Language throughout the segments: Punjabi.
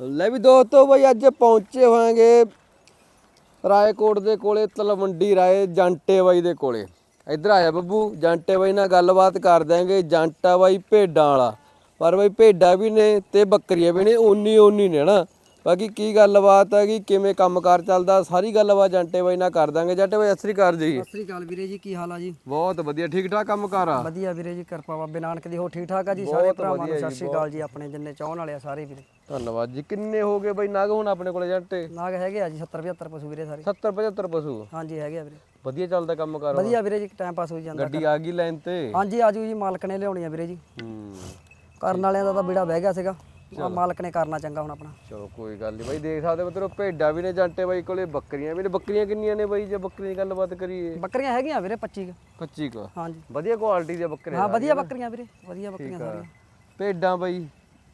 ਲੈ ਵੀ ਦੋਸਤੋ ਬਈ ਅੱਜ ਪਹੁੰਚੇ ਹੋਵਾਂਗੇ ਰਾਏਕੋਟ ਦੇ ਕੋਲੇ, ਤਲਵੰਡੀ ਰਾਏ, ਜੰਟੇ ਬਾਈ ਦੇ ਕੋਲੇ। ਇੱਧਰ ਆਇਆ ਬੱਬੂ, ਜਾਂਟੇ ਬਾਈ ਨਾਲ ਗੱਲਬਾਤ ਕਰ ਦਿਆਂਗੇ, ਜੰਟਾ ਬਾਈ ਭੇਡਾਂ ਵਾਲਾ। ਪਰ ਬਾਈ ਭੇਡਾਂ ਵੀ ਨੇ ਤੇ ਬੱਕਰੀਆਂ ਵੀ ਨੇ ਓਨੀ ਓਨੀ ਨੇ ਨਾ ਬਾਕੀ ਕੀ ਗੱਲਬਾਤ ਹੈਗੀ ਕਿਵੇਂ ਕੰਮਕਾਰ ਚੱਲਦਾ ਸਾਰੀ ਗੱਲਬਾਤ ਜਾਂਟੇ ਬਾਈ ਨਾਲ ਕਰ ਦਾਂਗੇ। ਜਾਂਟੇ ਬਾਈ ਸਤਿ ਸ੍ਰੀ ਅਕਾਲ ਜੀ। ਸਤਿ ਸ੍ਰੀ ਅਕਾਲ ਵੀਰੇ ਜੀ ਕੀ ਹਾਲ ਆ ਜੀ? ਬਹੁਤ ਵਧੀਆ ਠੀਕ ਠਾਕ ਕੰਮਕਾਰ ਆ? ਵਧੀਆ ਵੀਰੇ ਜੀ ਕਿਰਪਾ ਬਾਬੇ ਨਾਨਕ ਦੀ ਹੋ ਠੀਕ ਠਾਕ ਆ ਜੀ? ਸਾਰੇ ਭਰਾਵਾਂ ਨੂੰ ਸਤਿ ਸ੍ਰੀ ਅਕਾਲ ਜੀ ਆਪਣੇ ਜਿੰਨੇ ਚਾਹਣ ਵਾਲੇ ਆ ਸਾਰੇ ਵੀਰੇ। ਧੰਨਵਾਦ ਜੀ ਕਿੰਨੇ ਹੋ ਗਏ ਬਾਈ ਨਾਗ ਹੁਣ ਆਪਣੇ ਕੋਲੇ ਜਾਂਟੇ? ਨਾਗ ਹੈਗੇ ਆ ਜੀ 70 75 ਪਸ਼ੂ ਵੀਰੇ ਸਾਰੇ। 70 75 ਪਸ਼ੂ? ਹਾਂਜੀ ਹੈਗੇ ਆ ਵੀਰੇ। ਵਧੀਆ ਚੱਲਦਾ ਕੰਮਕਾਰ ਵਧੀਆ ਵੀਰੇ ਜੀ ਟਾਈਮ ਪਾਸ ਹੋਈ ਜਾਂਦਾ। ਗੱਡੀ ਆ ਗਈ ਲਾਈਨ ਤੇ? ਹਾਂਜੀ ਆਜੂ ਜੀ ਮਾਲਕ ਨੇ ਲਿਆਉਣੀ ਆ ਵੀਰੇ ਜੀ। ਹੂੰ। ਕਰਨ ਵਾਲਿਆਂ ਦਾ ਤਾਂ ਬੇੜਾ ਬਹਿ ਗਿਆ ਸੀਗਾ। ਆਹ ਮਾਲਕ ਨੇ ਕਰਨਾ ਚੰਗਾ ਹੁਣ ਆਪਣਾ। ਚਲੋ ਕੋਈ ਗੱਲ ਨਹੀਂ ਬਾਈ ਦੇਖ ਸਕਦੇ ਹੋ ਤੇਰੋ ਭੇਡਾਂ ਵੀ ਨੇ ਜਾਂਟੇ ਬਾਈ ਕੋਲੇ ਬੱਕਰੀਆਂ ਵੀ ਨੇ। ਬੱਕਰੀਆਂ ਕਿੰਨੀਆਂ ਨੇ ਬਾਈ ਜੇ ਬੱਕਰੀ ਦੀ ਗੱਲਬਾਤ ਕਰੀਏ? ਬੱਕਰੀਆਂ ਹੈਗੀਆਂ ਵੀਰੇ 25 ਕੁ। 25 ਕੋ? ਹਾਂਜੀ। ਵਧੀਆ ਕੁਆਲਿਟੀ ਦੀਆਂ ਬੱਕਰੀਆਂ ਹਾਂ ਵਧੀਆ ਬੱਕਰੀਆਂ ਵੀਰੇ ਵਧੀਆ ਬੱਕਰੀਆਂ ਸਾਰੀਆਂ। ਭੇਡਾਂ ਬਾਈ?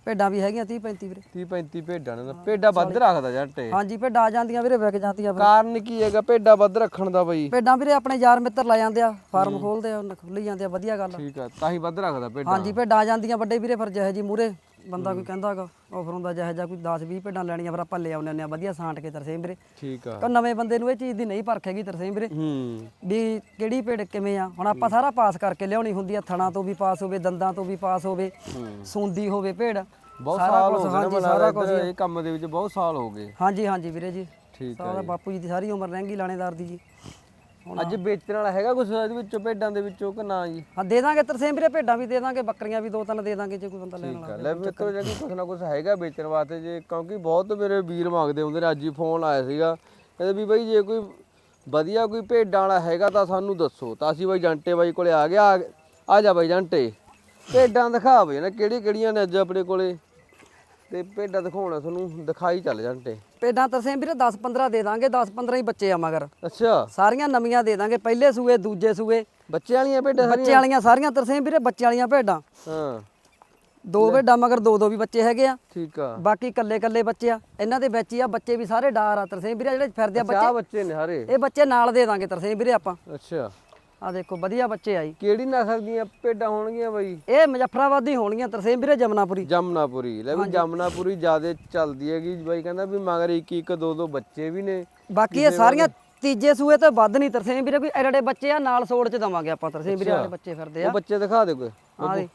ਭੇਡਾਂ ਵੀ ਹੈਗੀਆਂ 30 35 ਵੀਰੇ। 30 35 ਭੇਡਾਂ ਨੇ। ਤਾਂ ਭੇਡਾਂ ਵੱਧ ਰੱਖਦਾ ਜਾਂਟੇ। ਹਾਂਜੀ ਭੇਡਾਂ ਆ ਜਾਂਦੀਆਂ ਵੀਰੇ ਵਿਕ ਜਾਂਦੀਆਂ ਫਿਰ। ਕਾਰਨ ਕੀ ਹੈਗਾ ਭੇਡਾਂ ਵੱਧ ਰੱਖਣ ਦਾ ਬਾਈ? ਭੇਡਾਂ ਵੀਰੇ ਆਪਣੇ ਯਾਰ ਮਿੱਤਰ ਲੈ ਜਾਂਦੇ ਆ ਫਾਰਮ ਖੋਲਦੇ ਆ ਖੁੱਲੀ ਜਾਂਦੇ ਆ ਵਧੀਆ ਗੱਲ ਆ। ਠੀਕ ਆ ਤਾਂ ਹੀ ਵੱਧ ਰੱਖਦਾ ਭੇਡਾਂ। ਹਾਂਜੀ ਭੇਡਾਂ ਆ ਜਾਂਦੀਆਂ ਵੱਡੇ ਵੀਰੇ ਫਿਰ ਜਿਹੇ ਜੀ ਮੂਰੇ ਬੰਦਾ ਕੋਈ ਕਹਿੰਦਾਗਾ ਆਫਰ ਹੁੰਦਾ ਜਿਹੇ ਜਿਹਾ ਕੋਈ 10 20 ਭੇਡਾਂ ਲੈਣੀਆਂ ਫਿਰ ਆਪਾਂ ਲੈ ਆਉਂਦੇ ਹੁੰਦੇ ਆ ਵਧੀਆ ਸਾਂਟ ਕੇ ਤਰਸੇਮ ਵੀਰੇ। ਠੀਕ ਆ। ਕੋ ਨਵੇਂ ਬੰਦੇ ਨੂੰ ਇਹ ਚੀਜ਼ ਦੀ ਨਹੀਂ ਪਰਖ ਹੈਗੀ ਤਰਸੇਮ ਵੀਰੇ। ਹੂੰ। ਵੀ ਕਿਹੜੀ ਭੇਡ ਕਿਵੇਂ ਆ? ਹੁਣ ਆਪਾਂ ਸਾਰਾ ਪਾਸ ਕਰਕੇ ਲਿਆਉਣੀ ਹੁੰਦੀ ਆ ਥਣਾ ਤੋਂ ਵੀ ਪਾਸ ਹੋਵੇ ਦੰਦਾਂ ਤੋਂ ਵੀ ਪਾਸ ਹੋਵੇ ਸੁੰਦੀ ਹੋਵੇ ਭੇਡ। ਬਹੁਤ ਸਾਲ ਹੋ ਗਏ ਸਾਰਾ ਕੁਝ ਇਹ ਕੰਮ ਦੇ ਵਿੱਚ ਬਹੁਤ ਸਾਲ ਹੋ ਗਏ। ਹਾਂਜੀ ਹਾਂਜੀ ਵੀਰੇ ਜੀ। ਠੀਕ ਆ ਸਾਰਾ ਬਾਪੂ ਜੀ ਦੀ ਸਾਰੀ ਉਮਰ ਲੰਘੀ ਲਾਣੇਦਾਰ ਦੀ ਜੀ। ਅੱਜ ਵੇਚਣ ਵਾਲਾ ਹੈਗਾ ਕੁਛ ਇਹਦੇ ਵਿੱਚੋਂ ਭੇਡਾਂ ਦੇ ਵਿੱਚੋਂ ਕਿ ਨਾ ਜੀ? ਹਾਂ ਦੇ ਦਾਂਗੇ ਤਰਸੇਮ ਵੀਰੇ ਭੇਡਾਂ ਵੀ ਦੇ ਦਾਂਗੇ ਬੱਕਰੀਆਂ ਵੀ ਦੋ ਤਿੰਨ ਦੇ ਦਾਂਗੇ ਜੇ ਕੋਈ ਬੰਦਾ ਲੈਣ ਵਾਲਾ ਲੈ ਮਿੱਤਰੋ ਜੇ ਕੋਈ ਕੁਛ ਨਾ ਕੁਛ ਹੈਗਾ ਵੇਚਣ ਵਾਸਤੇ ਜੇ ਕਿਉਂਕਿ ਬਹੁਤ ਮੇਰੇ ਵੀਰ ਮੰਗਦੇ ਹੁੰਦੇ ਨੇ ਅੱਜ ਹੀ ਫੋਨ ਆਇਆ ਸੀਗਾ। ਕਹਿੰਦੇ ਵੀ ਬਾਈ ਜੇ ਕੋਈ ਵਧੀਆ ਕੋਈ ਭੇਡਾਂ ਵਾਲਾ ਹੈਗਾ ਤਾਂ ਸਾਨੂੰ ਦੱਸੋ। ਤਾਂ ਅਸੀਂ ਬਾਈ ਜੰਟੇ ਬਾਈ ਕੋਲੇ ਆ ਗਿਆ ਆ ਜਾ ਬਾਈ ਜੰਟੇ। ਭੇਡਾਂ ਦਿਖਾ ਬਈ ਨਾ ਕਿਹੜੀ ਕਿਹੜੀਆਂ ਨੇ ਅੱਜ ਆਪਣੇ ਕੋਲੇ? ਤੇ ਭੇਡਾਂ ਦਿਖਾਉਣਾ ਤੁਹਾਨੂੰ ਦਿਖਾਈ ਚੱਲ ਜੰਟੇ ਭੇਡਾਂ ਤਰਸੇਮ ਵੀਰੇ 10 15 ਦੇ ਦਾਂਗੇ 10 15 ਹੀ ਬੱਚੇ ਆ ਮਗਰ। ਅੱਛਾ। ਸਾਰੀਆਂ ਨਵੀਆਂ ਦੇ ਦਾਂਗੇ ਪਹਿਲੇ ਸੂਏ ਦੂਜੇ ਸੂਏ। ਬੱਚੇ ਵਾਲੀਆਂ ਭੇਡਾਂ ਸਾਰੀਆਂ? ਬੱਚੇ ਵਾਲੀਆਂ ਸਾਰੀਆਂ ਤਰਸੇਮ ਵੀਰੇ ਬੱਚੇ ਵਾਲੀਆਂ ਭੇਡਾਂ। ਹਾਂ। ਦੋ ਭੇਡਾਂ ਮਗਰ ਦੋ ਦੋ ਵੀ ਬੱਚੇ ਹੈਗੇ ਆ। ਠੀਕ ਆ। ਬਾਕੀ ਕੱਲੇ ਕੱਲੇ ਬੱਚੇ ਆ। ਇਹਨਾਂ ਦੇ ਵਿੱਚ ਹੀ ਆ ਬੱਚੇ ਵੀ ਸਾਰੇ ਡਾਰ ਆ ਤਰਸੇਮ ਵੀਰੇ ਜਿਹੜੇ ਫਿਰਦੇ ਆ ਆਹ ਬੱਚੇ ਨੇ ਸਾਰੇ? ਇਹ ਬੱਚੇ ਨਾਲ ਦੇ ਦਾਂਗੇ ਤਰਸੇਮ ਵੀਰੇ ਆਪਾਂ। ਅੱਛਾ। ਆ ਦੇਖੋ ਵਧੀਆ ਬੱਚੇ ਆਈ ਕਿਹੜੀ ਨਸਲ ਦੀਆਂ ਭੇਡਾਂ ਹੋਣਗੀਆਂ ਬਾਈ। ਇਹ ਮੁਜ਼ੱਫਰਾਬਾਦੀ ਹੋਣਗੀਆਂ ਤਰਸੇਮ ਵੀਰੇ ਜਮਨਾਪੁਰੀ। ਜਮਨਾਪੁਰੀ ਲੈ ਵੀ ਜਮਨਾਪੁਰੀ ਜਿਆਦੇ ਚੱਲਦੀ ਹੈਗੀ ਬਾਈ ਕਹਿੰਦਾ ਵੀ ਮਗਰ ਇੱਕ ਇੱਕ ਦੋ ਦੋ ਬੱਚੇ ਵੀ ਨੇ। ਬਾਕੀ ਇਹ ਸਾਰੀਆਂ ਤੀਜੇ ਸੂਏ ਤੋਂ ਵੱਧ ਨਹੀਂ ਤਰਸੇਮ ਵੀਰੇ ਕੋਈ ਐਡੇ ਬੱਚੇ ਆ ਨਾਲ ਸੋੜ ਚ ਦਵਾਂਗੇ ਆਪਾਂ ਤਰਸੇਮ ਵੀਰੇ ਵਾਲੇ ਬੱਚੇ ਫਿਰਦੇ ਉਹ ਆ ਬੱਚੇ ਦਿਖਾ ਦੇ ਕੋਈ। ਹਾਂ ਦੇ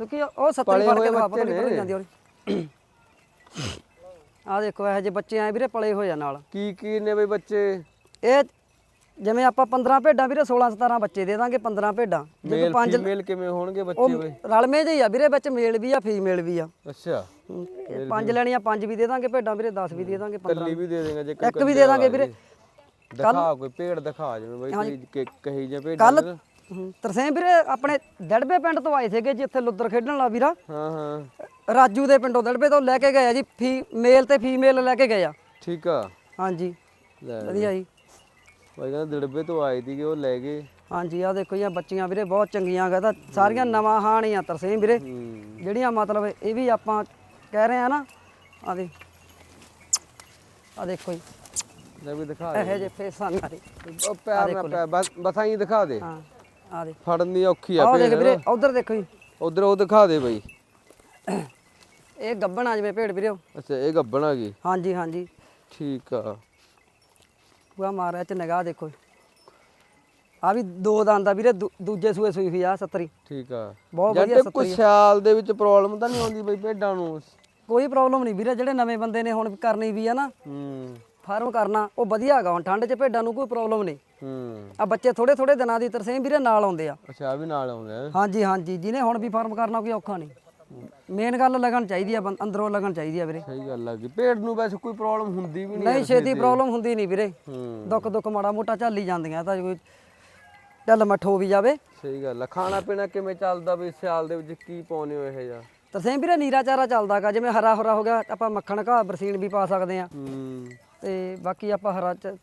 ਕਿਉਂਕਿ ਉਹ 70 ਪਲੇ ਫੜ ਕੇ ਬੱਚੇ ਪਤਾ ਨਹੀਂ ਨੇ। ਜਾਂਦੀ ਉਹਦੀ ਆ ਦੇਖੋ ਇਹੋ ਜਿਹੇ ਬੱਚੇ ਆ ਵੀਰੇ ਪਲੇ ਹੋਏ ਆ ਨਾਲ। ਕੀ ਕੀ ਨੇ ਬਈ ਬੱਚੇ? ਇਹ ਜਿਵੇਂ ਆਪਾਂ 15 ਭੇਡਾਂ ਵੀਰੇ 16 17 ਬੱਚੇ ਦੇ ਦਾਂਗੇ 15 ਭੇਡਾਂ। ਜੇ ਮੇਲ ਫੀਮੇਲ ਕਿਵੇਂ ਹੋਣਗੇ ਬੱਚੇ ਉਹ ਬਈ ਰਲਮੇ ਜਿਹੇ ਹੀ ਆ ਵੀਰੇ ਵਿੱਚ ਮੇਲ ਵੀ ਆ ਫੀਮੇਲ ਵੀ ਆ। ਅੱਛਾ। ਪੰਜ ਲੈਣੀਆਂ ਪੰਜ ਵੀ ਦੇ ਦਾਂਗੇ ਭੇਡਾਂ ਵੀਰੇ 10 ਵੀ ਦੇ ਦਾਂਗੇ 15 ਕੱਲੀ ਵੀ ਦੇ ਦੇਗਾ ਜੇ ਇੱਕ ਵੀ ਦੇ ਦਾਂਗੇ ਵੀਰੇ। ਦਿਖਾ ਕੋਈ ਭੇਡ ਦਿਖਾ ਜਿਵੇਂ ਬਈ ਕਹੀ ਜੇ ਭੇਡ ਕੱਲ ਤਰਸੇਮ ਵੀਰੇ ਆਪਣੇ ਦੜਬੇ ਪਿੰਡ ਤੋਂ ਆਏ ਸੀਗੇ ਜੀ ਇੱਥੇ ਲੁੱਦਰ ਖੇਡਣ ਵਾਲਾ ਵੀਰਾ। ਹਾਂ ਹਾਂ। ਰਾਜੂ ਦੇ ਪਿੰਡੋਂ ਦੜਬੇ ਤੋਂ ਲੈ ਕੇ ਗਏ ਆ ਜੀ ਫੀ ਮੇਲ ਤੇ ਫੀਮੇਲ ਲੈ ਕੇ ਗਏ ਆ। ਠੀਕ ਆ। ਹਾਂਜੀ। ਵਧੀਆ ਜੀ। ਬਾਈ ਕਹਿੰਦਾ ਦਿੜਬੇ ਤੋਂ ਆਏ ਸੀਗੇ ਉਹ ਲੈ ਗਏ। ਹਾਂਜੀ ਆ ਦੇਖੋ ਇਹ ਬੱਚੀਆਂ ਵੀਰੇ ਬਹੁਤ ਚੰਗੀਆਂ ਗਾ। ਤਾਂ ਸਾਰੀਆਂ ਨਵਾਂ ਹਾਣੀਆਂ ਤਰਸੇਮ ਵੀਰੇ। ਜਿਹੜੀਆਂ ਮਤਲਬ ਇਹ ਵੀ ਆਪਾਂ ਕਹਿ ਰਹੇ ਆ ਨਾ ਆ ਦੇ ਆ ਦੇਖੋ ਜੀ। ਲੈ ਵੀ ਦਿਖਾ ਇਹੋ ਜਿਹੇ ਫੇਸਾਂ ਨਾਲ ਹੀ। ਉਹ ਪੈਰ ਨਾ ਪੈ ਬਸ ਬਸਾਂ ਹੀ ਦਿਖਾ ਦੇ। ਹਾਂ ਆ ਦੇ ਫੜਨ ਦੀ ਔਖੀ ਆ ਆਹ ਦੇਖ ਭੇਡ ਵੀਰੇ ਉਧਰ ਦੇਖੋ ਜੀ। ਉਧਰ ਉਹ ਦਿਖਾ ਦੇ ਬਈ। ਇਹ ਗੱਬਣ ਆ ਜਿਵੇਂ ਭੇਡ ਵੀਰੇ। ਅੱਛਾ ਇਹ ਗੱਬਣ ਆ ਗਈ। ਹਾਂਜੀ ਹਾਂਜੀ। ਠੀਕ ਆ। ਪੂਰਾ ਮਾਰਿਆ ਚ ਨਿਗਾਹ ਦੇਖੋ। ਆ ਵੀ ਦੋ ਦੰਦ ਆ ਵੀਰੇ ਦੂ- ਦੂਜੇ ਸੂਏ ਸੂਈ ਹੋਈ ਆ 70 ਠੀਕ ਆ। ਬਹੁਤ ਵਧੀਆ ਤੇ ਕੋਈ ਸਿਆਲ ਦੇ ਵਿੱਚ ਪ੍ਰੋਬਲਮ ਤਾਂ ਨਹੀਂ ਆਉਂਦੀ ਬਈ ਭੇਡਾਂ ਨੂੰ? ਕੋਈ ਪ੍ਰੋਬਲਮ ਨਹੀਂ ਵੀਰੇ ਜਿਹੜੇ ਨਵੇਂ ਬੰਦੇ ਨੇ ਹੁਣ ਕਰਨੀ ਵੀ ਆ ਨਾ ਹੂੰ। ਫਾਰਮ ਕਰਨਾ ਉਹ ਵਧੀਆ ਹੈਗਾ ਹੁਣ ਠੰਡ 'ਚ ਭੇਡਾਂ ਨੂੰ ਕੋਈ ਪ੍ਰੋਬਲਮ ਨਹੀਂ। ਹੂੰ। ਆ ਬੱਚੇ ਥੋੜੇ ਥੋੜੇ ਦਿਨਾਂ ਦੀ ਤਰਸੇਮ ਵੀਰੇ ਨਾਲ ਆਉਂਦੇ ਆ। ਅੱਛਾ ਵੀ ਨਾਲ ਆਉਂਦੇ ਆ। ਹਾਂਜੀ ਹਾਂਜੀ ਜਿਹਨੇ ਹੁਣ ਵੀ ਫਾਰਮ ਕਰਨਾ ਕੋਈ ਔਖਾ ਨਹੀਂ। ਮੇਨ ਗੱਲ ਲੱਗਣ ਚਾਹੀਦੀ ਆ ਬੰ- ਅੰਦਰੋਂ ਲੱਗਣ ਚਾਹੀਦੀ ਆ ਵੀਰੇ। ਸਹੀ ਗੱਲ ਆ ਗਈ ਭੇਡ ਨੂੰ ਵੈਸੇ ਕੋਈ ਪ੍ਰੋਬਲਮ ਹੁੰਦੀ ਵੀ ਨਹੀਂ ਨਹੀਂ ਛੇਤੀ ਪ੍ਰੋਬਲਮ ਹੁੰਦੀ ਨਹੀਂ ਵੀਰੇ। ਹੂੰ। ਦੁੱਖ ਦੁੱਖ ਮਾੜਾ ਮੋਟਾ ਝੱਲ ਜਾਂਦੀਆਂ ਤਾਂ ਕੋਈ ਢੱਲ ਮੱਠੋ ਵੀ ਜਾਵੇ। ਸਹੀ ਗੱਲ ਆ। ਖਾਣਾ ਪੀਣਾ ਕਿਵੇਂ ਚੱਲਦਾ ਬਈ ਸਿਆਲ ਦੇ ਵਿੱਚ ਕੀ ਪਾਉਨੇ ਹੋ ਇਹ ਜਾ ਤਰਸੇਮ ਵੀਰੇ ਨੀਰਾ ਚਾਰਾ ਚੱਲਦਾਗਾ ਜਿਵੇਂ ਹਰਾ ਹਰਾ ਹੋ ਗਿਆ ਆਪਾਂ ਮੱਖਣ ਘਾਹ ਬਰਸੀਨ ਵੀ ਪਾ ਸਕਦੇ ਆ। ਹੂੰ। ਤੇ ਬਾਕੀ ਆਪਾਂ ਹਰਾ ਚ-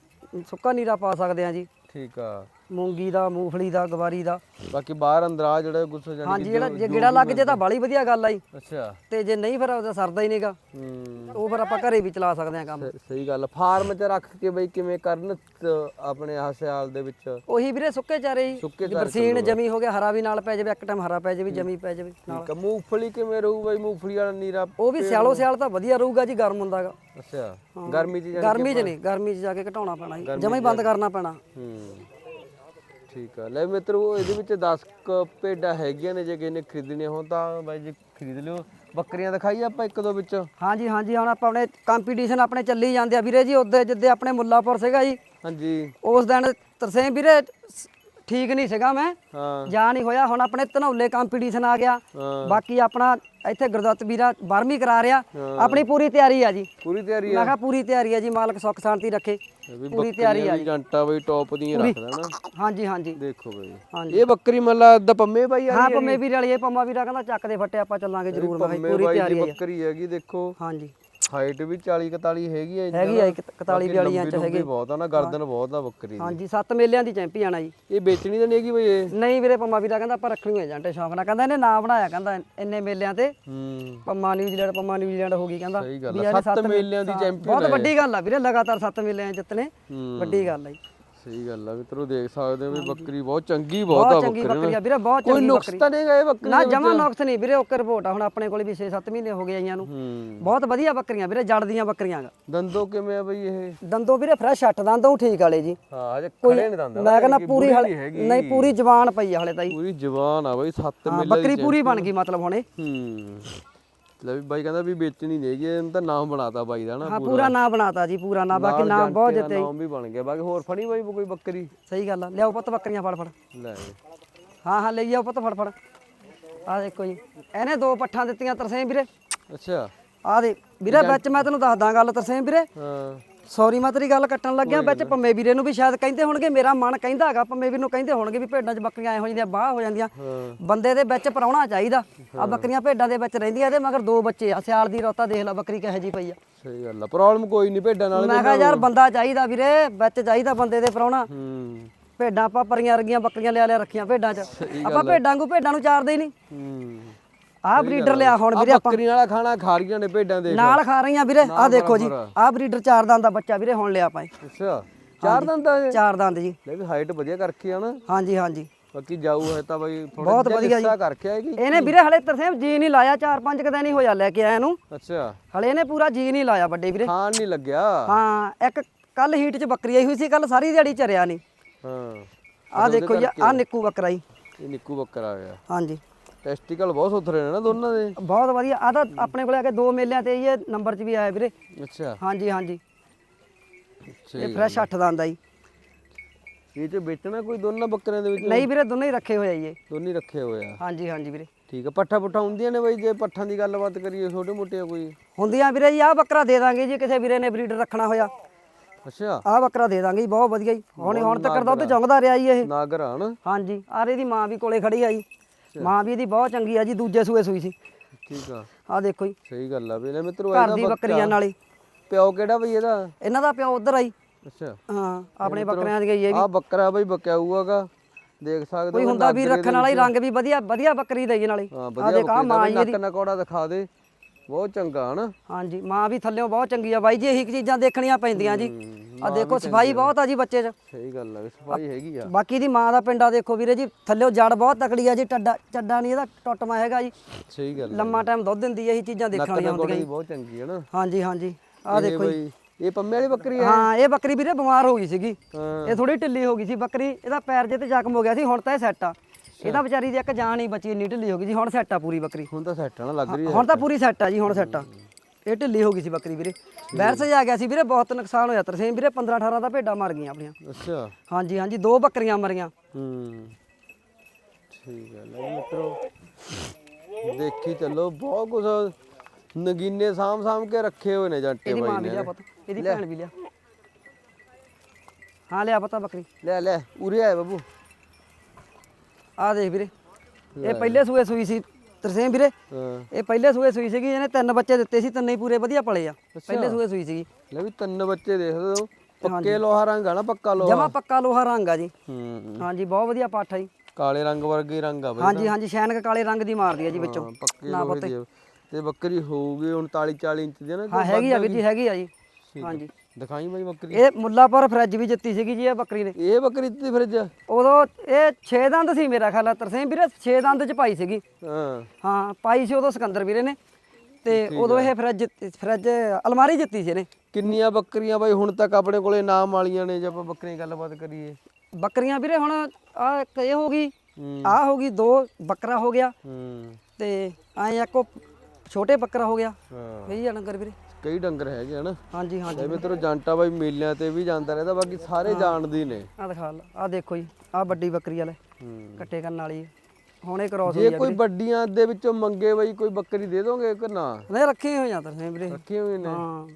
ਸੁੱਕਾ ਨੀਰਾ ਪਾ ਸਕਦੇ ਆ ਜੀ। ਠੀਕ ਆ। ਮੂੰਗੀ ਦਾ ਮੂੰਗਫਲੀ ਦਾ ਗਵਾਰੀ ਦਾ। ਬਾਕੀ ਬਾਹਰ ਅੰਦਰ ਆ ਜਿਹੜਾ ਕੁਛ ਜਾਨੀ ਹਾਂਜੀ ਜਿਹੜਾ ਜੇ ਗੇੜਾ ਲੱਗ ਜੇ ਤਾਂ ਬਾਲੀ ਵਧੀਆ ਗੱਲ ਆਈ ਅੱਛਾ। ਤੇ ਜੇ ਨਹੀਂ ਫਿਰ ਉਹਦਾ ਸਰਦਾ ਹੀ ਨਹੀਂਗਾ। ਹੂੰ। ਉਹ ਫਿਰ ਆਪਾਂ ਘਰੇ ਵੀ ਚਲਾ ਸਕਦੇ ਆ ਕੰਮ। ਸਹੀ ਗੱਲ ਆ। ਫਾਰਮ 'ਚ ਰੱਖ ਕੇ ਬਈ ਕਿਵੇਂ ਕਰਨ ਆਪਣੇ ਸਿਆਲ ਦੇ ਵਿੱਚ? ਉਹੀ ਵੀਰੇ ਸੁੱਕੇ ਚਾਰੇ ਹੀ। ਬਰਸੀਨ ਜਮੀ ਹੋ ਗਿਆ ਹਰਾ ਵੀ ਨਾਲ ਪੈ ਜਾਵੇ ਇੱਕ ਟਾਈਮ ਹਰਾ ਪੈ ਜਾਵੇ ਜਮੀ ਪੈ ਜਾਵੇ ਨਾਲ ਠੀਕ ਆ। ਮੂੰਗਫਲੀ ਕਿਵੇਂ ਰਹੂ ਬਈ? ਮੂੰਗਫਲੀ ਵਾਲਾ ਨੀਰਾ ਉਹ ਵੀ ਸਿਆਲੋ ਸਿਆਲ ਤਾਂ ਵਧੀਆ ਰਹੂਗਾ ਜੀ ਗਰਮ ਹੁੰਦਾਗਾ। ਅੱਛਾ। ਗਰਮੀ 'ਚ ਗਰਮੀ 'ਚ ਨਹੀਂ ਗਰਮੀ 'ਚ ਜਾ ਕੇ ਘਟਾਉਣਾ ਪੈਣਾ ਜਮਾ ਹੀ ਬੰਦ ਕਰਨਾ ਪੈਣਾ। ਹੂੰ। ਠੀਕ ਆ। ਲੈ ਮਿੱਤਰੋ ਇਹਦੇ ਵਿੱਚ 10 ਕ ਭੇਡਾਂ ਹੈਗੀਆਂ ਨੇ ਜੇ ਕਿਸੇ ਨੇ ਖਰੀਦਣੀਆਂ ਹੋਣ ਤਾਂ ਬਾਈ ਜੀ ਖਰੀਦ ਲਿਓ। ਬੱਕਰੀਆਂ ਦਿਖਾਈ ਆਪਾਂ ਇੱਕ ਦੋ ਵਿੱਚ। ਹਾਂਜੀ ਹਾਂਜੀ ਹੁਣ ਆਪਾਂ ਆਪਣੇ ਕੰਪੀਟੀਸ਼ਨ ਆਪਣੇ ਚੱਲੀ ਜਾਂਦੇ ਆ। ਵੀਰੇ ਜੀ ਉਹਦੇ ਜਿੱਦੇ ਆਪਣੇ ਮੁੱਲਾਪੁਰ ਸੀਗਾ ਜੀ ਹਾਂਜੀ। ਉਸ ਦਿਨ ਤਰਸੇਮ ਵੀਰੇ ਠੀਕ ਨਹੀਂ ਸੀਗਾ ਮੈਂ। ਹਾਂ। ਜਾ ਨਹੀਂ ਹੋਇਆ। ਹੁਣ ਆਪਣੇ ਧਨੌਲੇ ਕੰਪੀਟੀਸ਼ਨ ਆ ਗਿਆ। ਹਾਂ। ਬਾਕੀ ਆਪਣਾ ਇੱਥੇ ਗੁਰਦੱਤ ਵੀਰਾ 12ਵੀਂ ਕਰਾ ਰਿਹਾ। ਆਪਣੀ ਪੂਰੀ ਤਿਆਰੀ ਆ ਜੀ। ਪੂਰੀ ਤਿਆਰੀ ਮੈਂ ਆ ਕਿਹਾ ਪੂਰੀ ਤਿਆਰੀ ਆ ਜੀ ਮਾਲਕ ਸੁੱਖ ਸ਼ਾਂਤੀ ਰੱਖੇ। ਪੂਰੀ ਤਿਆਰੀ ਆ ਵੀ ਜੰਟਾ ਬਈ ਟੌਪ ਦੀਆਂ ਰੱਖਦਾ ਨਾ। ਹਾਂਜੀ ਹਾਂਜੀ। ਦੇਖੋ ਬਈ। ਇਹ ਬੱਕਰੀ ਮੱਲਾ ਦਾ ਪੰਮੇ ਬਾਈ ਆ ਹਾਂ ਪੰਮੇ ਵੀਰ ਵਾਲੀ ਇਹ ਪੰਮਾ ਵੀਰਾ ਕਹਿੰਦਾ ਚੱਕ ਦੇ ਫੱਟੇ ਆਪਾਂ ਚੱਲਾਂਗੇ ਜ਼ਰੂਰ। ਮੈਂ ਪੂਰੀ ਦੀ ਤਿਆਰੀ ਆ ਜੀ। ਬੱਕਰੀ ਹੈਗੀ ਦੇਖੋ। ਹਾਂਜੀ। ਹਾਈਟ ਵੀ 40 41 ਹੈਗੀ ਹੈ ਹੈਗੀ ਆ 41 42 ਇੰਚ ਹੈਗੀ। ਬਹੁਤ ਆ ਨਾ ਗਰਦਨ ਬਹੁਤ ਆ ਬੱਕਰੀ ਦੀ। ਹਾਂਜੀ ਸੱਤ ਮੇਲਿਆਂ ਦੀ ਚੈਂਪੀਅਨ ਆ ਜੀ। ਇਹ ਵੇਚਣੀ ਤਾਂ ਨਹੀਂ ਹੈਗੀ ਬਈ ਇਹ? ਨਹੀਂ ਵੀਰੇ ਪੰਮਾ ਵੀਰਾ ਕਹਿੰਦਾ ਆਪਾਂ ਰੱਖਣੀ ਹੋਏ ਜਾਂਟੇ ਸ਼ੌਂਕ ਨਾਲ। ਕਹਿੰਦਾ ਇਹਨੇ ਨਾਂ ਬਣਾਇਆ ਕਹਿੰਦਾ ਇੰਨੇ ਮੇਲਿਆਂ ਤੇ। ਹੂੰ। ਪੰਮਾ ਨਿਊਜ਼ੀਲੈਂਡ ਪੰਮਾ ਨਿਊਜ਼ੀਲੈਂਡ ਹੋ ਗਈ ਕਹਿੰਦਾ। ਸਹੀ ਗੱਲ ਸੱਤ ਮੇਲਿਆਂ ਦੀ ਚੈਂਪੀਅਨ ਬਹੁਤ ਵੱਡੀ ਗੱਲ ਆ ਵੀਰੇ ਲਗਾਤਾਰ ਸੱਤ ਮੇਲਿਆਂ ਜਿੱਤਨੇ। ਹੂੰ। ਵੱਡੀ ਗੱਲ ਆ ਜੀ। ਸਹੀ ਗੱਲ ਆ ਮਿੱਤਰੋ ਦੇਖ ਸਕਦੇ ਹੋ ਵੀ ਬੱਕਰੀ ਬਹੁਤ ਚੰਗੀ ਬਹੁਤ ਆ ਬਹੁਤ ਚੰਗੀ ਬੱਕਰੀ ਬੱਕਰੀ ਆ ਵੀਰੇ ਬਹੁਤ ਕੋਈ ਚੰਗੀ ਨੁਕਸ ਬੱਕਰੀ। ਤਾਂ ਨਹੀਂ ਗਏ ਬੱਕਰੀ ਨਾ ਜਮਾ ਨੁਕਸ ਨਹੀਂ ਵੀਰੇ ਓਕੇ ਰਿਪੋਰਟ ਆ ਹੁਣ ਆਪਣੇ ਕੋਲ ਵੀ 6-7 ਮਹੀਨੇ ਹੋ ਗਏ ਆਈਆਂ ਨੂੰ। ਹੂੰ। ਬਹੁਤ ਵਧੀਆ ਬੱਕਰੀਆਂ ਵੀਰੇ ਜੜ ਦੀਆਂ ਬੱਕਰੀਆਂ ਗਾ। ਦੰਦੋ ਕਿਵੇਂ ਆ ਬਈ ਇਹ? ਦੰਦੋਂ ਵੀਰੇ ਫਰੈਸ਼ ਅੱਠ ਦੰਦੋਂ ਠੀਕ ਵਾਲੇ ਜੀ। ਹਾਂ ਹਜੇ ਖੜੇ ਨਹੀਂ ਦੰਦ ਮੈਂ ਕਹਿੰਦਾ ਪੂਰੀ ਹਲੇ ਨਹੀਂ ਪੂਰੀ ਜਵਾਨ ਪਈ ਆ ਹਲੇ ਤਾਂ ਜੀ। ਪੂਰੀ ਜਵਾਨ ਆ ਬਈ 7 ਹਾਂ, ਮਿਲੇ ਬੱਕਰੀ ਪੂਰੀ ਬਣ ਗਈ ਮਤਲਬ ਹੁਣੇ ਹੂੰ। ਲੈ ਵੀ ਬਾਈ ਕਹਿੰਦਾ ਵੀ ਵੇਚਣੀ ਨਹੀਂ ਹੈਗੀ ਇਹਨੂੰ ਤਾਂ ਨਾਮ ਬਣਾਤਾ ਬਾਈ ਦਾ ਨਾ ਹਾਂ ਪੂਰਾ। ਨਾਂ ਬਣਾਤਾ ਜੀ ਪੂਰਾ ਨਾਂ ਬਾਕੀ ਨਾਮ ਬਹੁਤ ਦਿੱਤੇ ਨਾਮ ਵੀ ਬਣ ਗਿਆ ਬਾਕੀ ਹੋਰ ਫੜੀ ਬਾਈ ਕੋਈ ਬੱਕਰੀ? ਸਹੀ ਗੱਲ ਆ ਲਿਆਓ ਪੁੱਤ ਬੱਕਰੀਆਂ ਫੜ ਫੜ। ਲੈ। ਹਾਂ ਹਾਂ ਲਈ ਆਓ ਪੁੱਤ ਫੜ ਫੜ। ਆ ਦੇਖੋ ਜੀ ਇਹਨੇ ਦੋ ਪੱਠਾਂ ਦਿੱਤੀਆਂ ਤਰਸੇਮ ਵੀਰੇ। ਅੱਛਾ। ਆ ਦੇ ਵੀਰੇ ਵਿੱਚ ਮੈਂ ਤੈਨੂੰ ਦੱਸਦਾ ਗੱਲ ਤਰਸੇਮ ਵੀਰੇ। ਹਾਂ। ਸੌਰੀ ਮੈਂ ਤੇਰੀ ਗੱਲ ਕੱਟਣ ਲੱਗਿਆ ਵਿੱਚ ਪੰਮੇ ਵੀਰੇ ਨੂੰ ਵੀ ਸ਼ਾਇਦ ਕਹਿੰਦੇ ਹੋਣਗੇ ਮੇਰਾ ਮਨ ਕਹਿੰਦਾ ਹੈਗਾ ਪੰਮੇ ਵੀਰ ਨੂੰ ਕਹਿੰਦੇ ਹੋਣਗੇ ਵੀ ਭੇਡਾਂ 'ਚ ਬੱਕਰੀਆਂ ਐ ਹੋ ਜਾਂਦੀਆਂ ਬਾਹ ਹੋ ਜਾਂਦੀਆਂ। ਬੰਦੇ ਦੇ ਵਿੱਚ ਪਰਾਉਣਾ ਚਾਹੀਦਾ ਆ ਬੱਕਰੀਆਂ ਭੇਡਾਂ ਦੇ ਵਿੱਚ ਰਹਿੰਦੀਆਂ ਇਹਦੇ ਮਗਰ ਦੋ ਬੱਚੇ ਆ ਸਿਆਲ ਦੀ ਰੋਤਾ ਦੇਖ ਲੈ ਬੱਕਰੀ ਕਿਹੋ ਜੀ ਪਈ ਆ। ਸਹੀ ਗੱਲ ਆ ਪ੍ਰੋਬਲਮ ਕੋਈ ਨਹੀਂ ਭੇਡਾਂ ਨਾਲ ਮੈਂ ਕਿਹਾ ਯਾਰ ਬੰਦਾ ਚਾਹੀਦਾ ਵੀਰੇ ਵਿੱਚ ਚਾਹੀਦਾ ਬੰਦੇ ਦੇ ਪਰਾਉਣਾ ਭੇਡਾਂ ਆਪਾਂ ਪਰੀਆਂ ਵਰਗੀਆਂ ਬੱਕਰੀਆਂ ਲਿਆ ਲਿਆ ਰੱਖੀਆਂ ਭੇਡਾਂ 'ਚ। ਆਪਾਂ ਭੇਡਾਂ ਨੂੰ ਭੇਡਾਂ ਨੂੰ ਚਾਰਦੇ ਹੀ ਨਹੀਂ। ਹੂੰ। ਆਹ ਬਰੀਡਰ ਲਿਆ ਹੁਣ ਆ ਵੀਰੇ ਆਪਾਂ। ਬੱਕਰੀ ਵਾਲਾ ਖਾਣਾ ਖਾ ਰਹੀਆਂ ਨੇ ਭੇਡਾਂ ਦੇ ਨਾਲ ਖਾ ਰਹੀਆਂ ਵੀਰੇ। ਆਹ ਦੇਖੋ ਜੀ ਆਹ ਬਰੀਡਰ ਚਾਰ ਦੰਦ ਦਾ ਬੱਚਾ ਵੀਰੇ ਹੁਣ ਲਿਆ ਆਪਾਂ। ਅੱਛਾ ਚਾਰ ਦੰਦ ਆ ਇਹ? ਚਾਰ ਦੰਦ ਜੀ। ਲੈ ਵੀ ਹਾਈਟ ਵਧੀਆ ਕਰਕੇ ਆ ਨਾ। ਹਾਂਜੀ ਹਾਂਜੀ। ਬਾਕੀ ਜਾਊ ਹੈ ਤਾਂ ਬਾਈ ਥੋੜਾ ਬਹੁਤ ਵਧੀਆ ਜਿਹਾ ਕਰਕੇ ਆਏਗੀ। ਇਹਨੇ ਵੀਰੇ ਹਲੇ ਤਰਸੇਮ ਜੀ ਨਹੀਂ ਲਾਇਆ ਚਾਰ ਪੰਜ ਕੁ ਦਿਨ ਹੀ ਹੋਇਆ ਲੈ ਕੇ ਆਇਆ ਇਹਨੂੰ। ਅੱਛਾ। ਹਲੇ ਇਹਨੇ ਪੂਰਾ ਜੀ ਨਹੀਂ ਲਾਇਆ ਵੱਡੇ ਵੀਰੇ। ਖਾਣ ਨਹੀਂ ਲੱਗਿਆ। ਹਾਂ ਇੱਕ ਕੱਲ ਹੀਟ 'ਚ ਬੱਕਰੀ ਆਈ ਹੋਈ ਸੀ ਕੱਲ ਸਾਰੀ ਦਿਹਾੜੀ ਚਰਿਆ ਨਹੀਂ। ਹਾਂ। ਆਹ ਦੇਖੋ ਜੀ ਆਹ ਨਿੱਕੂ ਬੱਕਰਾ ਜੀ। ਇਹ ਨਿੱਕੂ ਬੱਕਰਾ ਆ ਗਿਆ। ਹਾਂਜੀ। ਟੈਸਟੀਕਲ ਬਹੁਤ ਸੁਥਰੇ ਨੇ ਨਾ ਦੋਨਾਂ ਦੇ। ਬਹੁਤ ਵਧੀਆ। ਆ ਤਾਂ ਆਪਣੇ ਕੋਲੇ ਆ ਕੇ ਦੋ ਮੇਲਿਆਂ ਤੇ ਇਹ ਨੰਬਰ 'ਚ ਵੀ ਆਇਆ ਵੀਰੇ। ਅੱਛਾ। ਹਾਂਜੀ ਹਾਂਜੀ। ਇਹ ਫਰੈਸ਼ ਅੱਠ ਦੰਦ ਆ ਜੀ। ਇਹ ਚ ਵੇਚਣਾ ਕੋਈ ਦੋਨਾਂ ਬੱਕਰਿਆਂ ਦੇ ਵਿੱਚ? ਨਹੀਂ ਵੀਰੇ ਦੋਨੇ ਹੀ ਰੱਖੇ ਹੋਏ ਆ ਜੀ ਇਹ। ਦੋਨੇ ਰੱਖੇ ਹੋਏ ਆ। ਹਾਂਜੀ ਹਾਂਜੀ ਵੀਰੇ। ਠੀਕ ਆ ਪੱਠਾ ਪੁੱਠਾ ਹੁੰਦੀਆਂ ਨੇ ਬਾਈ ਜੇ ਪੱਠਾਂ ਦੀ ਗੱਲਬਾਤ ਕਰੀਏ ਛੋਟੇ ਮੋਟੇ ਕੋਈ? ਹੁੰਦੀਆਂ ਵੀਰੇ ਜੀ ਆਹ ਬੱਕਰਾ ਦੇ ਦਾਂਗੇ ਜੀ ਕਿਸੇ ਵੀਰੇ ਨੇ ਬਰੀਡਰ ਰੱਖਣਾ ਹੋਇਆ। ਅੱਛਾ। ਆਹ ਬੱਕਰਾ ਦੇ ਦਾਂਗੇ ਜੀ ਬਹੁਤ ਵਧੀਆ ਜੀ। ਹੁਣ ਹੁਣ ਤੱਕ ਦੁੱਧ ਚੁੰਗਦਾ ਰਿਹਾ ਜੀ ਇਹ। ਨਾਗਰ ਹਨ ਹਾਂਜੀ ਆਰੇ ਦੀ ਮਾਂ ਵੀ ਕੋਲੇ ਖੜੀ ਆ ਜੀ। ਮਾਂ ਵੀ ਇਹਦੀ ਬਹੁਤ ਚੰਗੀ ਆ ਜੀ ਦੂਜੇ ਸੂਏ ਸੂਈ ਸੀ। ਠੀਕ ਆ। ਆਹ ਦੇਖੋ ਜੀ। ਸਹੀ ਗੱਲ ਆ ਵੀ ਲੈ ਮਿੱਤਰੋ ਘਰ ਦੀ ਬੱਕਰੀਆਂ ਨਾਲ ਹੀ। ਪਿਓ ਕਿਹੜਾ ਬਈ ਇਹਦਾ? ਇਹਨਾਂ ਦਾ ਪਿਓ ਉਧਰ ਆਈ ਅੱਛਾ। ਹਾਂ ਆਪਣੇ ਬੱਕਰਿਆਂ ਦੀ ਗਈ ਇਹ ਵੀ ਆ ਬੱਕਰਾ ਬਈ ਬਕਿਆਊਗਾ ਦੇਖ ਸਕਦੇ ਕੋਈ ਹੁੰਦਾ ਵੀ ਰੱਖਣ ਵਾਲਾ ਹੀ ਰੰਗ ਵੀ ਵਧੀਆ ਵਧੀਆ ਬੱਕਰੀ ਦਾ ਜੀ ਨਾਲੇ ਹਾਂ। ਆ ਵਧੀਆ ਦੇਖ ਆ ਬੱਕਰੀ। ਦਾ ਮਾਂ ਬਈ ਜੀ ਨੱਕ ਨਕੌੜਾ ਦਿਖਾ ਦੇ। ਬਹੁਤ ਚੰਗਾ ਹਨ? ਹਾਂਜੀ ਮਾਂ ਵੀ ਥੱਲਿਓਂ ਬਹੁਤ ਚੰਗੀ ਆ ਬਾਈ ਜੀ ਇਹੀ ਚੀਜ਼ਾਂ ਦੇਖਣੀਆਂ ਪੈਂਦੀਆਂ ਜੀ। ਆ ਦੇਖੋ ਸਫ਼ਾਈ ਬਹੁਤ ਆ ਜੀ ਬੱਚੇ 'ਚ। ਸਹੀ ਗੱਲ ਆ ਸਫ਼ਾਈ ਹੈਗੀ ਆ। ਬਾਕੀ ਦੀ ਮਾਂ ਦਾ ਪਿੰਡਾ ਦੇਖੋ ਵੀਰੇ ਜੀ ਥੱਲਿਓ ਜੜ ਬਹੁਤ ਤਕੜੀ ਆ ਜੀ ਟੱਡਾ ਚੱਡਾ ਨਹੀਂ ਇਹਦਾ ਟੁੱਟਮਾ ਹੈਗਾ ਜੀ। ਸਹੀ ਗੱਲ ਆ। ਲੰਮਾ ਟਾਈਮ ਦੁੱਧ ਦਿੰਦੀ ਆ ਇਹੀ ਚੀਜ਼ਾਂ ਦੇਖਣ ਨੱਕ ਵਾਲੀਆਂ ਨਕੌੜਾ ਹੁੰਦੀਆਂ ਜੀ। ਬਹੁਤ ਚੰਗੀ ਹੈ ਨਾ। ਹਾਂਜੀ ਹਾਂਜੀ। ਆ ਦੇਖੋ ਜੀ। ਇਹ ਪੰਮੇ ਵਾਲੀ ਬੱਕਰੀ ਹੈ ਹਾਂ ਇਹ ਬੱਕਰੀ ਵੀਰੇ ਬਿਮਾਰ ਹੋ ਗਈ ਸੀਗੀ। ਇਹ ਥੋੜੀ ਢਿੱਲੀ ਹੋ ਗਈ ਸੀ ਬੱਕਰੀ ਇਹਦਾ ਪੈਰ ਜੇ ਤੇ ਜ਼ਖਮ ਹੋ ਗਿਆ ਸੀ ਹੁਣ ਤਾਂ ਇਹ ਸੈੱਟ ਆ। ਇਹਦਾ ਵਿਚਾਰੀ ਦੀ ਇੱਕ ਜਾਨ ਹੀ ਬਚੀ ਇੰਨੀ ਢਿੱਲੀ ਹੋ ਗਈ ਜੀ ਹੁਣ ਸੈੱਟ ਆ ਪੂਰੀ ਬੱਕਰੀ। ਹੁਣ ਤਾਂ ਸੈੱਟ ਨਾ ਲੱਗ ਰਹੀ ਹੈ। ਹੁਣ ਤਾਂ ਪੂਰੀ ਸੈੱਟ ਆ ਜੀ ਹੁਣ ਸੈੱਟ ਆ। ਇਹ ਢਿੱਲੀ ਹੋ ਗਈ ਸੀ ਬੱਕਰੀ ਵੀਰੇ। ਵਾਇਰਸ ਜਾ ਗਿਆ ਸੀ ਵੀਰੇ ਬਹੁਤ ਨੁਕਸਾਨ ਹੋਇਆ ਤਰਸੇਮ ਵੀਰੇ 15 18 ਦਾ ਭੇਡਾਂ ਮਰ ਗਈਆਂ ਆਪਣੀਆਂ। ਅੱਛਾ। ਹਾਂਜੀ ਹਾਂਜੀ ਦੋ ਬੱਕਰੀਆਂ ਮਰੀਆਂ। ਹੂੰ। ਠੀਕ ਹੈ ਲੈ ਮਿੱਤਰੋ ਦੇਖੀ ਚੱਲੋ ਬਹੁਤ ਕੁਝ ਨਗੀਨੇ ਸਾਮ ਸਾਮ ਕੇ ਰੱਖੇ ਹੋਏ ਨੇ ਜੰਟੇ ਇਹਦੀ ਮਾਂ ਬਾਈ ਵੀ ਨੇ ਲਿਆ ਪੁੱਤ ਇਹਦੀ ਭੈਣ ਵੀ ਲਿਆ। ਹਾਂ ਲਿਆ ਪਤਾ ਬੱਕਰੀ। ਲੈ ਲੈ ਉਰੇ ਆਏ ਬਾਬੂ। ਆ ਦੇਖ ਵੀਰੇ ਇਹ ਪਹਿਲੇ ਸੂਏ ਸੂਈ ਸੀ ਤਰਸੇਮ ਵੀਰੇ। ਇਹ ਪਹਿਲੇ ਸੂਏ ਸੂਈ ਸੀਗੀ ਇਹਨੇ ਤਿੰਨ ਬੱਚੇ ਦਿੱਤੇ ਸੀ ਤਿੰਨੇ ਹੀ ਪੂਰੇ ਵਧੀਆ ਪਲੇ ਆ। ਪਹਿਲੇ ਸੂਏ ਸੂਈ ਸੀਗੀ। ਲੈ ਵੀ ਤਿੰਨ ਬੱਚੇ ਦੇਖ ਲਓ ਪੱਕੇ ਲੋਹਾ ਰੰਗ ਆ ਨਾ ਪੱਕਾ ਲੋਹਾ। ਜਮਾ ਪੱਕਾ ਲੋਹਾ ਰੰਗ ਆ ਜੀ। ਹੂੰ। ਹਾਂਜੀ ਬਹੁਤ ਵਧੀਆ ਪੱਠ ਆ ਜੀ। ਕਾਲੇ ਰੰਗ ਵਰਗੇ ਰੰਗ ਆ ਬਈ ਹਾਂਜੀ ਹਾਂਜੀ ਸ਼ੈਨਕ ਕਾਲੇ ਰੰਗ ਦੀ ਮਾਰਦੀ ਆ ਜੀ ਵਿੱਚੋਂ। ਪੱਕੇ ਲੋਹੇ ਦੀ। ਤੇ ਬੱਕਰੀ ਹੋਊਗੀ 39 40 ਇੰਚ ਦੀ ਨਾ ਹਾਂ ਹੈਗੀ ਆ ਵੀਰ ਜੀ ਹੈਗੀ? ਆ ਜੀ। ਹਾਂਜੀ। ਦਿਖਾਈ ਬਾਈ ਬੱਕਰੀ। ਇਹ ਮੁੱਲਾਪੁਰ ਫਰਿੱਜ ਵੀ ਜਿੱਤੀ ਸੀਗੀ ਜੀ ਇਹ ਬੱਕਰੀ ਨੇ। ਇਹ ਬੱਕਰੀ ਦੀ ਫਰਿੱਜ। ਉਦੋਂ ਇਹ 6 ਦੰਦ ਸੀ ਮੇਰਾ ਖਿਆਲ ਆ ਤਰਸੇਮ ਵੀਰੇ 6 ਦੰਦ ਚ ਪਾਈ ਸੀਗੀ। ਹਾਂ। ਹਾਂ ਪਾਈ ਸੀ ਉਦੋਂ ਸਿਕੰਦਰ ਵੀਰੇ ਨੇ। ਤੇ ਉਦੋਂ ਇਹ ਫਰਿੱਜ ਫਰਿੱਜ ਅਲਮਾਰੀ ਜਿੱਤੀ ਸੀ ਇਹਨੇ। ਕਿੰਨੀਆਂ ਬੱਕਰੀਆਂ ਬਾਈ ਹੁਣ ਤੱਕ ਆਪਣੇ ਕੋਲੇ ਨਾਮ ਵਾਲੀਆਂ ਨੇ ਜੇ ਆਪਾਂ ਬੱਕਰੀਆਂ ਗੱਲਬਾਤ ਕਰੀਏ। ਬੱਕਰੀਆਂ ਵੀਰੇ ਹੁਣ ਆ ਇਹ ਹੋ ਗਈ ਆ ਹੋ ਗਈ ਦੋ ਬੱਕਰਾ ਹੋ ਗਿਆ। ਤੇ ਐ ਇੱਕੋ ਛੋਟੇ ਬੱਕਰਾ ਹੋ ਗਿਆ। ਹਾਂ। ਇਹੀ ਆ ਨੰਗਰ ਵੀਰੇ। ਕਈ ਡੰਗਰ ਹੈਗੇ ਹਨ ਹਾਂਜੀ ਹਾਂਜੀ। ਇਹ ਮਿੱਤਰੋ ਜਾਂਟਾ ਬਾਈ ਮੇਲਿਆਂ ਤੇ ਵੀ ਜਾਂਦਾ ਰਹਿੰਦਾ ਬਾਕੀ ਸਾਰੇ ਜਾਣਦੇ ਨੇ। ਆ ਦਿਖਾ ਲ ਆ ਦੇਖੋ ਜੀ ਆ ਵੱਡੀ ਬੱਕਰੀ ਵਾਲੇ। ਕੱਟੇ ਕਰਨ ਵਾਲੀ। ਹੁਣੇ ਕ੍ਰੋਸ ਜੇ ਹੋਈ ਆ ਕੋਈ ਵੱਡੀਆਂ ਦੇ ਵਿੱਚੋਂ ਮੰਗੇ ਬਾਈ ਕੋਈ ਬੱਕਰੀ ਦੇ ਦੋਗੇ ਕਿ ਨਾ? ਨਹੀਂ ਰੱਖੇ ਹੋਏ ਆ ਤਰਸੇਮ ਵੀਰੇ। ਰੱਖੇ ਹੋਏ ਨੇ? ਹਾਂ।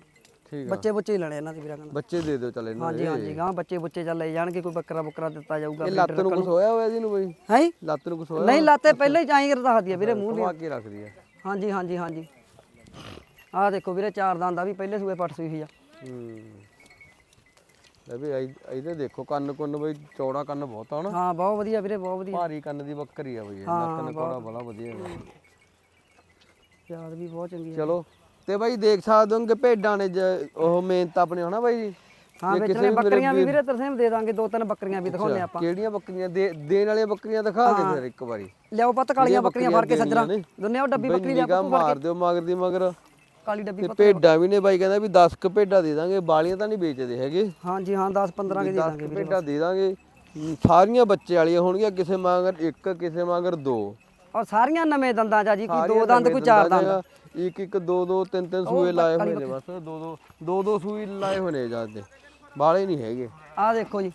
ਠੀਕ ਆ। ਬੱਚੇ ਬੁੱਚੇ ਹੀ ਲੈਣੇ ਇਹਨਾਂ ਦੀ ਵੀਰਾਂ ਕਹਿੰਦਾ ਬੱਚੇ ਦੇ ਦਿਓ ਚੱਲ ਇਹਨਾਂ ਹਾਂਜੀ ਹਾਂਜੀ ਗਾਂ ਬੱਚੇ ਬੁੱਚੇ ਚੱਲ ਲੈ ਜਾਣਗੇ ਕੋਈ ਬੱਕਰਾ ਬੁੱਕਰਾ ਦਿੱਤਾ ਜਾਊਗਾ ਇਹ ਲੱਤ ਨੂੰ ਕੁਛ ਹੋਇਆ ਹੋਇਆ ਇਹਨੂੰ ਬਾਈ? ਹੈ? ਲੱਤ ਨੂੰ ਕੁਛ ਹੋਇਆ ਨਹੀਂ ਲਾਤੇ ਪਹਿਲਾਂ ਹੀ ਚਾਈ ਕਰਦਾ ਹੱਦੀ ਆ ਵੀਰੇ ਮੂੰਹ ਕਮਾ ਕੇ ਰੱਖਦੀ ਆ। ਹਾਂਜੀ ਹਾਂਜੀ ਹਾਂਜੀ। ਆ ਦੇਖੋ ਵੀਰੇ ਚਾਰ ਦੰਦ ਆ ਵੀ ਪਹਿਲੇ ਸੂਏ ਪੱਟ ਸੂਈ ਹੋਈ ਆ। ਹੂੰ। ਲੈ ਵੀ ਇਹ- ਇਹਦੇ ਦੇਖੋ ਕੰਨ ਕੁੰਨ ਬਈ ਚੌੜਾ ਕੰਨ ਬਹੁਤ ਆ ਨਾ ਹਾਂ ਬਹੁਤ ਵਧੀਆ ਵੀਰੇ ਬਹੁਤ ਵਧੀਆ। ਭਾਰੀ ਕੰਨ ਦੀ ਬੱਕਰੀ ਆ ਬਈ ਇਹ ਨੱਕ ਨਕੌੜਾ ਬੜਾ ਵਧੀਆ ਹੈ ਯਾਦ ਵੀ ਬਹੁਤ ਚੰਗੀ ਆ। ਚਲੋ ਤੇ ਬਾਈ ਦੇਖ ਸਕਦੇ ਹੋ ਕਿ ਭੇਡਾਂ ਨੇ ਜ- ਉਹ ਮਿਹਨਤ ਆਪਣੀ ਹਨਾ ਬਾਈ? ਜੀ ਹਾਂ ਜੇ ਵਿੱਚ ਕਿਸੇ ਵੀ ਬੱਕਰੀਆਂ ਵੀ ਵੀਰੇ ਤਰਸੇਮ ਦੇ ਦਾਂਗੇ ਦੋ ਤਿੰਨ ਬੱਕਰੀਆਂ ਵੀ ਦਿਖਾਉਂਦੇ ਆਪਾਂ। ਕਿਹੜੀਆਂ ਬੱਕਰੀਆਂ? ਦੇ ਦੇਣ ਵਾਲੀਆਂ ਬੱਕਰੀਆਂ ਦਿਖਾ ਦੇ ਫਿਰ ਇੱਕ ਵਾਰੀ। ਲਿਆਓ ਪੱਤ ਕਾਲੀਆਂ ਬੱਕਰੀਆਂ ਫੜ ਕੇ ਸੱਜਣਾ। ਦੁੰਨੇ ਉਹ ਡੱਬੀ ਬੱਕਰੀ ਲਿਆ ਨਿਗਾਹ ਮਾਰ ਦਿਓ ਮਗਰ ਦੀ ਮਗਰ। ਕਾਲੀ ਡੱਬੀ ਪੱਤ ਭੇਡਾਂ ਵੀ ਨੇ ਬਾਈ ਕਹਿੰਦਾ ਵੀ 10 ਕ ਭੇਡਾਂ ਦੇ ਦਾਂਗੇ ਬਾਲੀਆਂ ਤਾਂ ਨਹੀਂ ਵੇਚਦੇ ਹੈਗੇ। ਹਾਂਜੀ ਹਾਂ 10 15 ਕੇ ਦੇ 10 ਦਾਂਗੇ ਕ ਭੇਡਾਂ ਦੇ ਦਾਂਗੇ। ਸਾਰੀਆਂ ਬੱਚੇ ਵਾਲੀਆਂ ਹੋਣਗੀਆਂ ਕਿਸੇ ਮਗਰ ਇੱਕ ਕਿਸੇ ਮਗਰ ਦੋ। ਔਰ ਸਾਰੀਆਂ ਨਵੇਂ ਦੰਦਾਂ ਆ ਜੀ ਕੋਈ ਦੋ ਦੰਦ ਕੋਈ ਚਾਰ ਦੰਦਾਂ ਇੱਕ ਇੱਕ ਦੋ ਦੋ ਤਿੰਨ ਤਿੰਨ ਸੂਏ ਲਾਏ ਹੋਏ ਨੇ ਬਸ। ਦੋ ਦੋ ਦੋ ਦੋ ਸੂਏ ਲਾਏ ਹੋਏ ਨੇ ਜਾਂਦੇ ਬਾਲੇ ਨਹੀਂ ਹੈਗੇ। ਆਹ ਦੇਖੋ ਜੀ।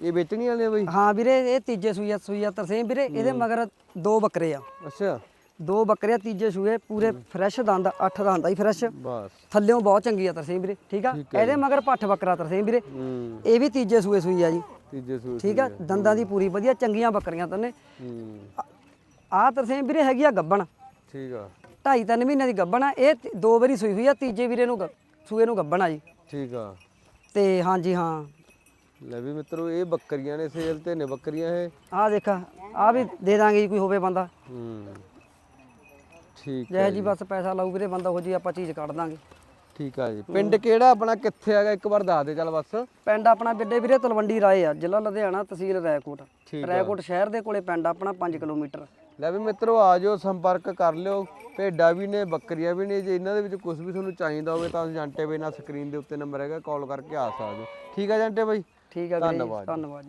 ਇਹ ਵੇਚਣੀ ਵਾਲੇ ਆ ਬਈ। ਹਾਂ ਵੀਰੇ ਇਹ ਤੀਜੇ ਸੂਈ ਆ ਸੂਈ ਆ ਤਰਸੇਮ ਵੀਰੇ ਇਹਦੇ ਮਗਰ ਦੋ ਬੱਕਰੇ ਆ। ਅੱਛਾ। ਦੋ ਬੱਕਰੇ ਆ ਤੀਜੇ ਸੂਏ ਪੂਰੇ ਫਰੈਸ਼ ਦੰਦ ਅੱਠ ਦੰਦ ਆ ਹੀ ਫਰੈਸ਼ ਬਸ। ਥੱਲਿਓਂ ਬਹੁਤ ਚੰਗੀ ਆ ਤਰਸੇਮ ਵੀਰੇ ਠੀਕ ਆ? ਇਹਦੇ ਮਗਰ ਪੱਠ ਬੱਕਰਾ ਤਰਸੇਮ ਵੀਰੇ। ਹੂੰ। ਇਹ ਵੀ ਤੀਜੇ ਸੂਏ ਸੂਈ ਆ ਜੀ। ਤੀਜੇ ਸੂਏ ਠੀਕ ਆ? ਦੰਦਾਂ ਦੀ ਪੂਰੀ ਵਧੀਆ ਚੰਗੀਆਂ ਬੱਕਰੀਆਂ ਤੰਨੇ। ਹੂੰ। ਆਹ ਤਰਸੇਮ ਵੀਰੇ ਹੈਗੀ ਆ ਗੱਬਣ। ਠੀਕ ਆ। ਢਾਈ ਤਿੰਨ ਮਹੀਨੇ ਦੀ ਗੱਬਣ ਆ। ਇਹ ਦੋ ਵਾਰੀ ਸੂਈ ਹੋਈ ਆ ਤੀਜੇ ਵੀਰੇ ਨੂੰ ਗ- ਸੂਏ ਨੂੰ ਗੱਬਣ ਆ ਜੀ। ਠੀਕ ਆ। ਤੇ ਹਾਂਜੀ ਹਾਂ। ਲੈ ਵੀ ਮਿੱਤਰੋ ਇਹ ਬੱਕਰੀਆਂ ਨੇ ਸੇਲ ਤੇ ਨੇ ਬੱਕਰੀਆਂ ਇਹ। ਆਹ ਦੇਖ ਆਹ ਵੀ ਦੇ ਦਾਂਗੇ ਜੀ ਕੋਈ ਹੋਵੇ ਬੰਦਾ। ਹੂੰ ਠੀਕ ਜੈ ਜੀ ਬਸ ਪੈਸਾ ਲਾਊ ਵੀਰੇ ਬੰਦਾ ਹੋ ਜੀ ਆਪਾਂ ਚੀਜ਼ ਕੱਢ ਦਾਂਗੇ। ਠੀਕ ਆ ਜੀ। ਪਿੰਡ ਕਿਹੜਾ ਆਪਣਾ ਕਿੱਥੇ ਹੈਗਾ? ਇੱਕ ਵਾਰ ਦੱਸ ਦੇ ਚੱਲ ਬਸ। ਪਿੰਡ ਆਪਣਾ ਬਿੱਡੇ ਵੀਰੇ ਤਲਵੰਡੀ ਰਾਏ ਆ ਜ਼ਿਲ੍ਹਾ ਲੁਧਿਆਣਾ ਤਹਿਸੀਲ ਰੈਕੋਟ। ਠੀਕ ਰੈਕੋਟ ਸ਼ਹਿਰ ਦੇ ਕੋਲੇ ਪਿੰਡ ਆਪਣਾ 5 ਕਿਲੋਮੀਟਰ। ਲੈ ਵੀ ਮਿੱਤਰੋ ਆ ਜਾਓ ਸੰਪਰਕ ਕਰ ਲਿਓ। ਭੇਡਾਂ ਵੀ ਨੇ ਬੱਕਰੀਆਂ ਵੀ ਨੇ। ਜੇ ਇਹਨਾਂ ਦੇ ਵਿੱਚ ਕੁਝ ਵੀ ਤੁਹਾਨੂੰ ਚਾਹੀਦਾ ਹੋਵੇ ਤਾਂ ਜੰਟੇ ਬਈ ਨਾਲ ਸਕਰੀਨ ਦੇ ਉੱਤੇ ਨੰਬਰ ਹੈਗਾ ਕਾਲ ਕਰਕੇ ਆ ਸਕਦੇ ਹੋ। ਠੀਕ ਆ ਜੰਟੇ ਬਾਈ? ਠੀਕ ਆ ਵੀਰੇ ਧੰਨਵਾਦ। ਧੰਨਵਾਦ